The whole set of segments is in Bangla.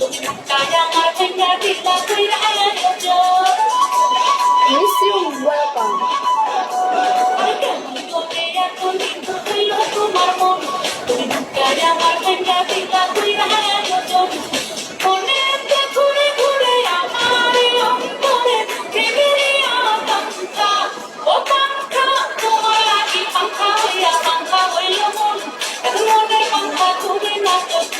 তোমার আমার ভেঙ্গা দিলা তুই Thank you.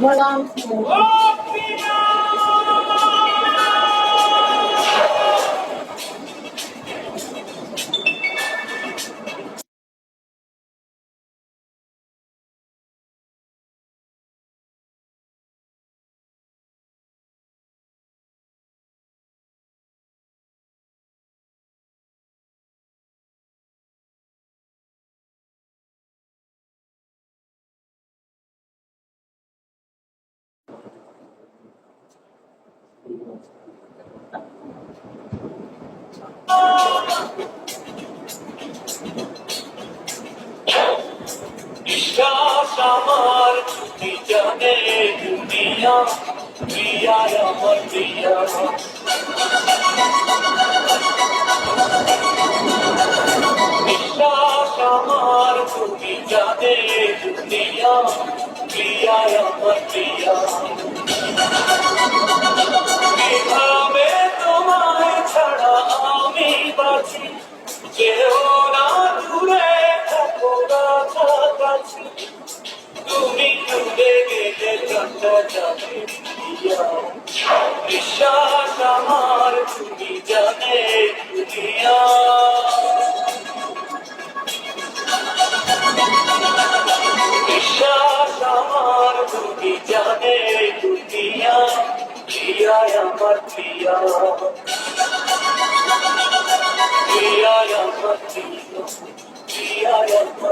Malam. বিশ্বাস আমার তুমি জানে দুনিয়া প্রিয়া আমার প্রিয়া। বিশ্বাস আমার তুমি জানে দুনিয়া প্রিয়া আমার প্রিয়া। কেউ না দূরে থাকো কাছাকাছি। তুমি দূরে গেলে কাটা যাবে বিশ্বাস আমার, তুমি জানে দুনিয়া বিশ্বাস আমার, তুমি জানে দুনিয়া প্রিয়ায় আমার প্রিয়া। T-I-L-Y